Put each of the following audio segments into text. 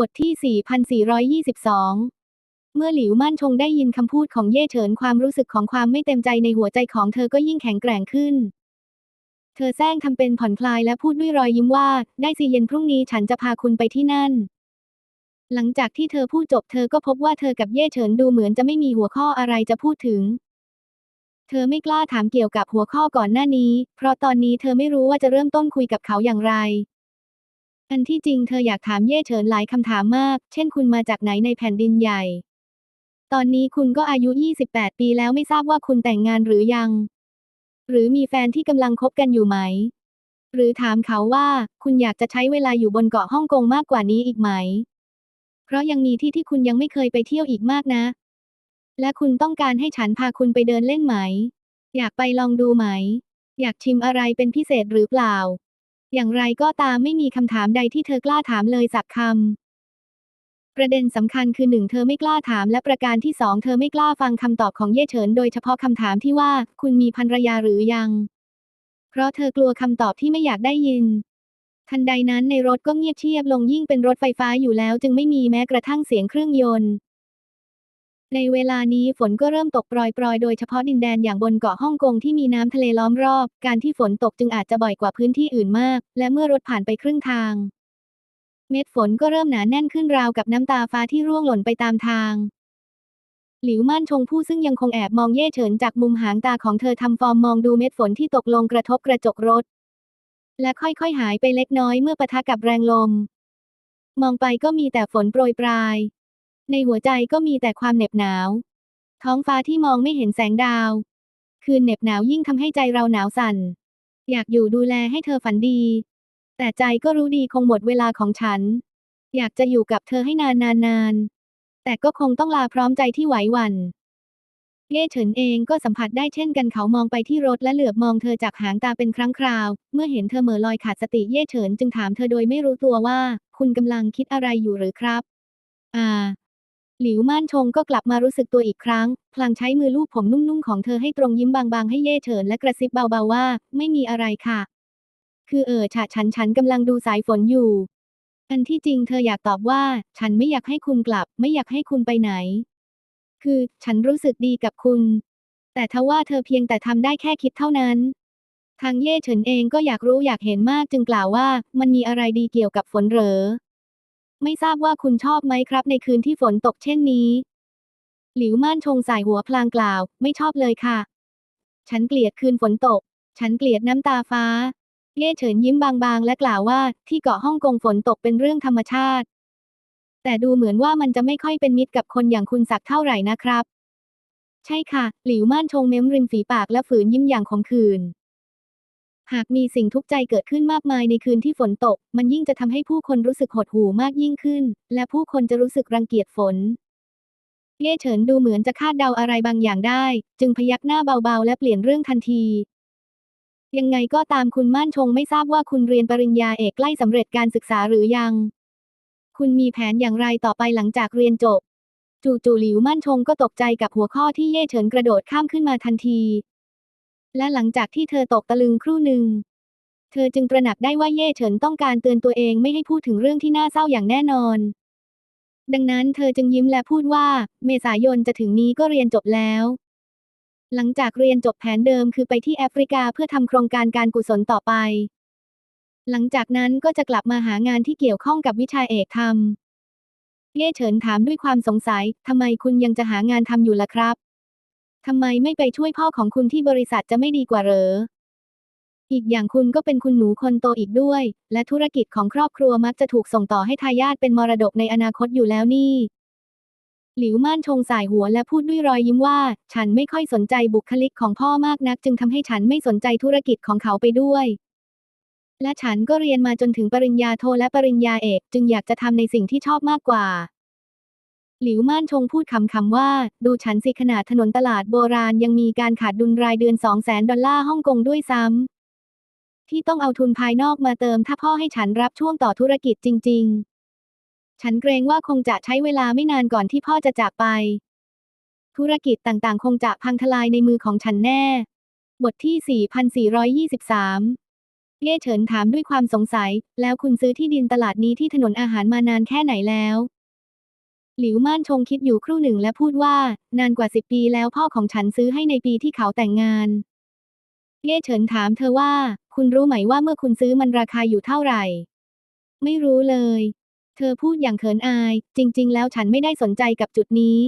บทที่ 4422 เมื่อหลิวมั่นชงได้ยินคำพูดของเย่เฉินความรู้สึกของความไม่เต็มใจในหัวใจของเธอก็ยิ่งแข็งแกร่งขึ้น เธอแซงทำเป็นผ่อนคลายและพูดด้วยรอยยิ้มว่า ได้สิเย็นพรุ่งนี้ฉันจะพาคุณไปที่นั่น หลังจากที่เธอพูดจบเธอก็พบว่าเธอกับเย่เฉินดูเหมือนจะไม่มีหัวข้ออะไรจะพูดถึง เธอไม่กล้าถามเกี่ยวกับหัวข้อก่อนหน้านี้ เพราะตอนนี้เธอไม่รู้ว่าจะเริ่มต้นคุยกับเขาอย่างไร อันที่จริงเธออยากถามเย่เฉินหลายคำถามมาก เช่นคุณมาจากไหนในแผ่นดินใหญ่ ตอนนี้คุณก็อายุ 28 ปีแล้วไม่ทราบว่าคุณแต่งงานหรือยัง หรือมีแฟนที่กำลังคบกันอยู่ไหม หรือถามเขาว่าคุณอยากจะใช้เวลาอยู่บนเกาะฮ่องกงมากกว่านี้อีกไหม เพราะยังมีที่ที่คุณยังไม่เคยไปเที่ยวอีกมากนะ และคุณต้องการให้ฉันพาคุณไปเดินเล่นไหม อยากไปลองดูไหม อยากชิมอะไรเป็นพิเศษหรือเปล่า อย่างไรก็ตามไม่มีคำถามใดที่เธอกล้าถามเลยสักคำ ประเด็นสำคัญคือหนึ่งเธอไม่กล้าถามและประการที่สองเธอไม่กล้าฟังคำตอบของเย่เฉินโดยเฉพาะคำถามที่ว่าคุณมีภรรยาหรือยัง เพราะเธอกลัวคำตอบที่ไม่อยากได้ยิน ทันใดนั้นในรถก็เงียบเชียบลงยิ่งเป็นรถไฟฟ้าอยู่แล้วจึงไม่มีแม้กระทั่งเสียงเครื่องยนต์ ในเวลานี้ฝนก็เริ่มตกปรอยๆ โดยเฉพาะดินแดนอย่างบนเกาะฮ่องกงที่มีน้ำทะเลล้อมรอบ การที่ฝนตกจึงอาจจะบ่อยกว่าพื้นที่อื่นมาก และเมื่อรถผ่านไปครึ่งทาง เม็ดฝนก็เริ่มหนาแน่นขึ้นราวกับน้ำตาฟ้าที่ร่วงหล่นไปตามทาง หลิวม่านชงผู้ซึ่งยังคงแอบมองเย่เฉินจากมุมหางตาของเธอทำฟอร์มมองดูเม็ดฝนที่ตกลงกระทบกระจกรถ และค่อยๆหายไปเล็กน้อยเมื่อปะทะกับแรงลม มองไปก็มีแต่ฝนโปรยปลาย ในหัวใจก็มีแต่ความเหน็บหนาว ท้องฟ้าที่มองไม่เห็นแสงดาว คืนเหน็บหนาวยิ่งทำให้ใจเราหนาวสั่น อยากอยู่ดูแลให้เธอฝันดี แต่ใจก็รู้ดีคงหมดเวลาของฉัน อยากจะอยู่กับเธอให้นานนานนานแต่ก็คงต้องลาพร้อมใจที่ไหวหวัน่นเย่เฉินเองก็สัมผัสได้เช่นกันเขามองไปที่รถและเหลือบมองเธอจากหางตาเป็นครั้งคราว เมื่อเห็นเธอเหม่อลอยขาดสติเย่เฉินจึงถามเธอโดยไม่รู้ตัวว่า คุณกำลังคิดอะไรอยู่หรือครับ อ่า หลิวม่านชงก็กลับมารู้สึกตัวอีกครั้ง พลางใช้มือลูบผมนุ่มๆของเธอให้ตรงยิ้มบางๆให้เย่เฉินและกระซิบเบาๆว่า ไม่มีอะไรค่ะ คือเออฉะฉันฉันกำลังดูสายฝนอยู่ อันที่จริงเธออยากตอบว่า ฉันไม่อยากให้คุณกลับ ไม่อยากให้คุณไปไหน คือฉันรู้สึกดีกับคุณ แต่ทว่าเธอเพียงแต่ทำได้แค่คิดเท่านั้น ทางเย่เฉินเองก็อยากรู้อยากเห็นมากจึงกล่าวว่า มันมีอะไรดีเกี่ยวกับฝนเหรอ ไม่ทราบว่าคุณชอบไหมครับในคืนที่ฝนตกเช่นนี้ หลิวม่านชงสายหัวพลางกล่าว ไม่ชอบเลยค่ะ ฉันเกลียดคืนฝนตก ฉันเกลียดน้ำตาฟ้า เย่เฉินยิ้มบางๆ และกล่าวว่าที่เกาะฮ่องกงฝนตกเป็นเรื่องธรรมชาติ แต่ดูเหมือนว่ามันจะไม่ค่อยเป็นมิตรกับคนอย่างคุณสักเท่าไหร่นะครับ ใช่ค่ะ หลิวม่านชงเม้มริมฝีปากและฝืนยิ้มอย่างขมขื่น หากมีสิ่งทุกข์ใจเกิดขึ้นมากมายในคืนที่ฝนตก มันยิ่งจะทำให้ผู้คนรู้สึกหดหู่มากยิ่งขึ้น และผู้คนจะรู้สึกรังเกียจฝน เย่เฉินดูเหมือนจะคาดเดาอะไรบางอย่างได้ จึงพยักหน้าเบาๆ และเปลี่ยนเรื่องทันที ยังไงก็ตามคุณม่านชงไม่ทราบว่าคุณเรียนปริญญาเอกใกล้สำเร็จการศึกษาหรือยัง คุณมีแผนอย่างไรต่อไปหลังจากเรียนจบ จู่ๆหลิวม่านชงก็ตกใจกับหัวข้อที่เย่เฉินกระโดดข้ามขึ้นมาทันที และหลังจากที่เธอตกตะลึงครู่หนึ่ง เธอจึงตระหนักได้ว่าเย่เฉินต้องการเตือนตัวเองไม่ให้พูดถึงเรื่องที่น่าเศร้าอย่างแน่นอน ดังนั้นเธอจึงยิ้มและพูดว่า เมษายนจะถึงนี้ก็เรียนจบแล้ว หลังจากเรียนจบแผนเดิมคือไปที่แอฟริกาเพื่อทำโครงการการกุศลต่อไป หลังจากนั้นก็จะกลับมาหางานที่เกี่ยวข้องกับวิชาเอกทำเย่เฉินถามด้วยความสงสัย ทำไมคุณยังจะหางานทำอยู่ล่ะครับ ทำไมไม่ไปช่วยพ่อของคุณที่บริษัทจะไม่ดีกว่าเหรอ อีกอย่างคุณก็เป็นคุณหนูคนโตอีกด้วย และธุรกิจของครอบครัวมักจะถูกส่งต่อให้ทายาทเป็นมรดกในอนาคตอยู่แล้วนี่ หลิวม่านชงสายหัวและพูดด้วยรอยยิ้มว่า ฉันไม่ค่อยสนใจบุคลิกของพ่อมากนัก จึงทำให้ฉันไม่สนใจธุรกิจของเขาไปด้วย และฉันก็เรียนมาจนถึงปริญญาโทและปริญญาเอก จึงอยากจะทำในสิ่งที่ชอบมากกว่า หลิวม่านชงพูดคำคำว่า ดูฉันสิขนาดถนนตลาดโบราณยังมีการขาดดุลรายเดือนสองแสนดอลลาร์ฮ่องกงด้วยซ้ำ ที่ต้องเอาทุนภายนอกมาเติมถ้าพ่อให้ฉันรับช่วงต่อธุรกิจจริง ๆ ฉันเกรงว่าคงจะใช้เวลาไม่นานก่อนที่พ่อจะจากไป ธุรกิจต่างๆ คงจะพังทลายในมือของฉันแน่ บทที่ 4423เย่เฉินถามด้วยความสงสัย แล้วคุณซื้อที่ดินตลาดนี้ที่ถนนอาหารมานานแค่ไหนแล้ว หลิวม่านชงคิดอยู่ครู่หนึ่งและพูดว่า นานกว่าสิบปีแล้วพ่อของฉันซื้อให้ในปีที่เขาแต่งงาน เย่เฉินถามเธอว่า คุณรู้ไหมว่าเมื่อคุณซื้อมันราคาอยู่เท่าไหร่ ไม่รู้เลย เธอพูดอย่างเขินอาย จริง ๆ แล้วฉันไม่ได้สนใจกับจุดนี้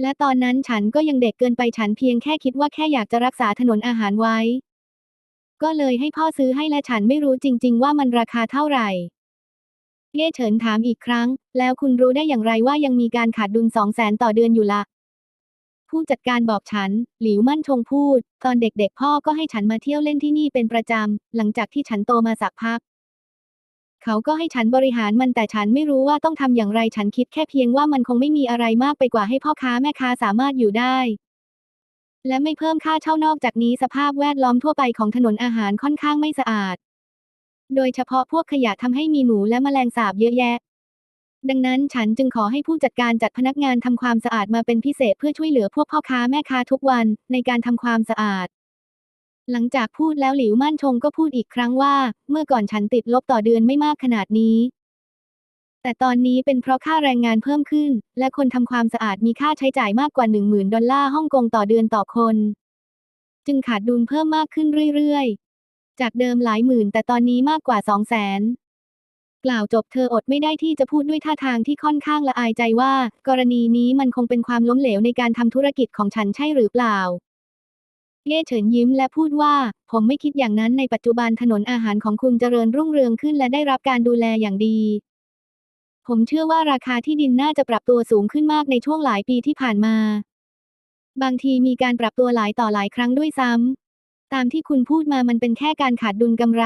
และตอนนั้นฉันก็ยังเด็กเกินไปฉันเพียงแค่คิดว่าแค่อยากจะรักษาถนนอาหารไว้ ก็เลยให้พ่อซื้อให้และฉันไม่รู้จริง ๆ ว่ามันราคาเท่าไหร่ เย่เฉินถามอีกครั้ง แล้วคุณรู้ได้อย่างไรว่ายังมีการขาดดุลสองแสนต่อเดือนอยู่ละ ผู้จัดการบอกฉัน หลิวมั่นชงพูด ตอนเด็กๆพ่อก็ให้ฉันมาเที่ยวเล่นที่นี่เป็นประจำ หลังจากที่ฉันโตมาสักพัก เขาก็ให้ฉันบริหารมันแต่ฉันไม่รู้ว่าต้องทำอย่างไรฉันคิดแค่เพียงว่ามันคงไม่มีอะไรมากไปกว่าให้พ่อค้าแม่ค้าสามารถอยู่ได้ และไม่เพิ่มค่าเช่านอกจากนี้สภาพแวดล้อมทั่วไปของถนนอาหารค่อนข้างไม่สะอาด โดยเฉพาะพวกขยะทำให้มีหนูและแมลงสาบเยอะแยะ ดังนั้นฉันจึงขอให้ผู้จัดการจัดพนักงานทำความสะอาดมาเป็นพิเศษเพื่อช่วยเหลือพวกพ่อค้าแม่ค้าทุกวันในการทำความสะอาด หลังจากพูดแล้วหลิวม่านชงก็พูดอีกครั้งว่า เมื่อก่อนฉันติดลบต่อเดือนไม่มากขนาดนี้ แต่ตอนนี้เป็นเพราะค่าแรงงานเพิ่มขึ้น และคนทำความสะอาดมีค่าใช้จ่ายมากกว่า10,000ดอลลาร์ฮ่องกงต่อเดือนต่อคน จึงขาดดุลเพิ่มมากขึ้นเรื่อยๆ จากเดิมหลายหมื่น แต่ตอนนี้มากกว่า2 0 0 0 0 0กล่าวจบเธออดไม่ได้ที่จะพูดด้วยท่าทางที่ค่อนข้างละอายใจว่า กรณีนี้มันคงเป็นความล้มเหลวในการทำธุรกิจของฉันใช่หรือเปล่า เย่เฉินยิ้มและพูดว่า ผมไม่คิดอย่างนั้นในปัจจุบันถนนอาหารของคุณเจริญรุ่งเรืองขึ้นและได้รับการดูแลอย่างดี ผมเชื่อว่าราคาที่ดินน่าจะปรับตัวสูงขึ้นมากในช่วงหลายปีที่ผ่านมา บางทีมีการปรับตัวหลายต่อหลายครั้งด้วยซ้ำ ตามที่คุณพูดมามันเป็นแค่การขาดดุลกำไร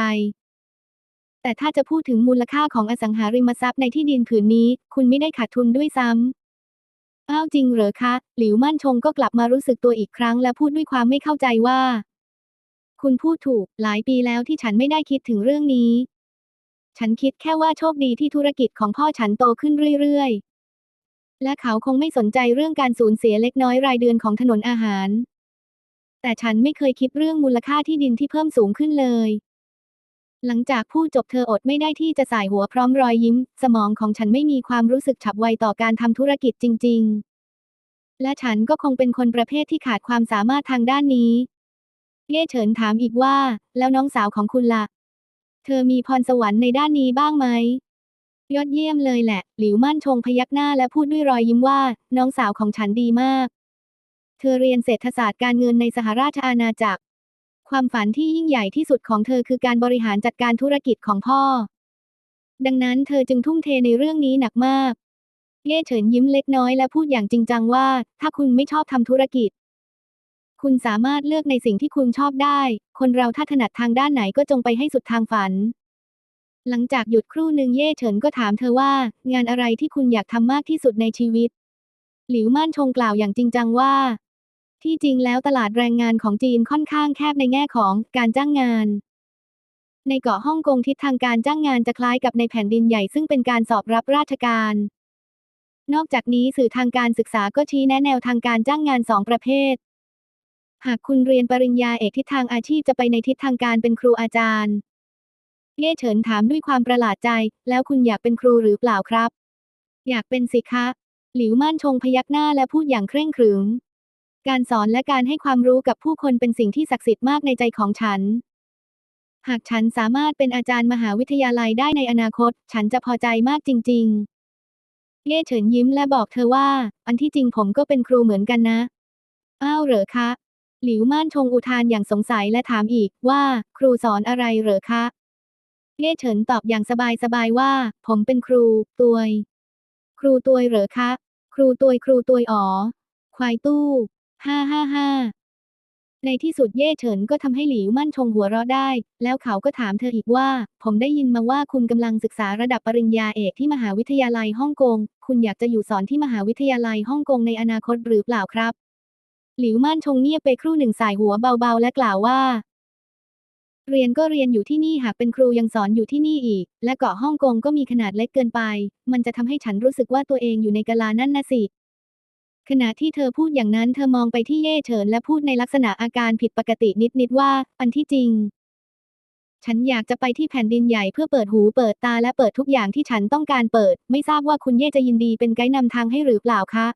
แต่ถ้าจะพูดถึงมูลค่าของอสังหาริมทรัพย์ในที่ดินผืนนี้ คุณไม่ได้ขาดทุนด้วยซ้ำอ้าวจริงเหรอคะ หลิวมั่นชงก็กลับมารู้สึกตัวอีกครั้งและพูดด้วยความไม่เข้าใจว่า คุณพูดถูกหลายปีแล้วที่ฉันไม่ได้คิดถึงเรื่องนี้ ฉันคิดแค่ว่าโชคดีที่ธุรกิจของพ่อฉันโตขึ้นเรื่อยๆและเขาคงไม่สนใจเรื่องการสูญเสียเล็กน้อยรายเดือนของถนนอาหาร แต่ฉันไม่เคยคิดเรื่องมูลค่าที่ดินที่เพิ่มสูงขึ้นเลย หลังจากพูดจบเธออดไม่ได้ที่จะสายหัวพร้อมรอยยิ้ม สมองของฉันไม่มีความรู้สึกฉับไวต่อการทำธุรกิจจริง ๆ และฉันก็คงเป็นคนประเภทที่ขาดความสามารถทางด้านนี้ เย่เฉินถามอีกว่า แล้วน้องสาวของคุณล่ะ เธอมีพรสวรรค์ในด้านนี้บ้างไหมยอดเยี่ยมเลยแหละ หลิวมั่นชงพยักหน้าและพูดด้วยรอยยิ้มว่า น้องสาวของฉันดีมาก ธอเรียนเศรษฐศาสตร์การเงินในสหราชอาณาจักร ความฝันที่ยิ่งใหญ่ที่สุดของเธอคือการบริหารจัดการธุรกิจของพ่อ ดังนั้นเธอจึงทุ่มเทในเรื่องนี้หนักมาก เย่เฉินยิ้มเล็กน้อยและพูดอย่างจริงจังว่า ถ้าคุณไม่ชอบทำธุรกิจ คุณสามารถเลือกในสิ่งที่คุณชอบได้ คนเราถ้าถนัดทางด้านไหนก็จงไปให้สุดทางฝัน หลังจากหยุดครู่หนึ่งเย่เฉินก็ถามเธอว่า งานอะไรที่คุณอยากทำมากที่สุดในชีวิต หลิวม่านชงกล่าวอย่างจริงจังว่า ที่จริงแล้วตลาดแรงงานของจีนค่อนข้างแคบในแง่ของการจ้างงาน ในเกาะฮ่องกงทิศทางการจ้างงานจะคล้ายกับในแผ่นดินใหญ่ซึ่งเป็นการสอบรับราชการ นอกจากนี้สื่อทางการศึกษาก็ชี้แนะแนวทางการจ้างงานสองประเภท หากคุณเรียนปริญญาเอกทิศทางอาชีพจะไปในทิศทางการเป็นครูอาจารย์เย่เฉินถามด้วยความประหลาดใจ แล้วคุณอยากเป็นครูหรือเปล่าครับ อยากเป็นสิคะ หลิวม่านชงพยักหน้าและพูดอย่างเคร่งขรึม การสอนและการให้ความรู้กับผู้คนเป็นสิ่งที่ศักดิ์สิทธิ์มากในใจของฉัน หากฉันสามารถเป็นอาจารย์มหาวิทยาลัยได้ในอนาคต ฉันจะพอใจมากจริง ๆ เย่เฉินยิ้มและบอกเธอว่า อันที่จริงผมก็เป็นครูเหมือนกันนะ อ้าวเหรอคะ หลิวม่านชงอุทานอย่างสงสัยและถามอีกว่า ครูสอนอะไรเหรอคะเย่เฉินตอบอย่างสบายๆว่า ผมเป็นครู ตวย ครูตวยเหรอคะ ครูตวยครูตวยอ๋อควายตู้ ห้าห้าห้าในที่สุดเย่เฉินก็ทำให้หลิวมั่นชงหัวเราะได้ แล้วเขาก็ถามเธออีกว่า ผมได้ยินมาว่าคุณกำลังศึกษาระดับปริญญาเอกที่มหาวิทยาลัยฮ่องกง คุณอยากจะอยู่สอนที่มหาวิทยาลัยฮ่องกงในอนาคตหรือเปล่าครับ หลิวม่านชงเงียบไปครู่หนึ่งสายหัวเบาๆ และกล่าวว่า เรียนก็เรียนอยู่ที่นี่หากเป็นครูยังสอนอยู่ที่นี่อีก และเกาะฮ่องกงก็มีขนาดเล็กเกินไป มันจะทำให้ฉันรู้สึกว่าตัวเองอยู่ในกาลานั่นนะสิ ขณะที่เธอพูดอย่างนั้นเธอมองไปที่เย่เฉินและพูดในลักษณะอาการผิดปกตินิดๆว่า อันที่จริง ฉันอยากจะไปที่แผ่นดินใหญ่เพื่อเปิดหูเปิดตาและเปิดทุกอย่างที่ฉันต้องการเปิด ไม่ทราบว่าคุณเย่จะยินดีเป็นไกด์นำทางให้หรือเปล่าคะ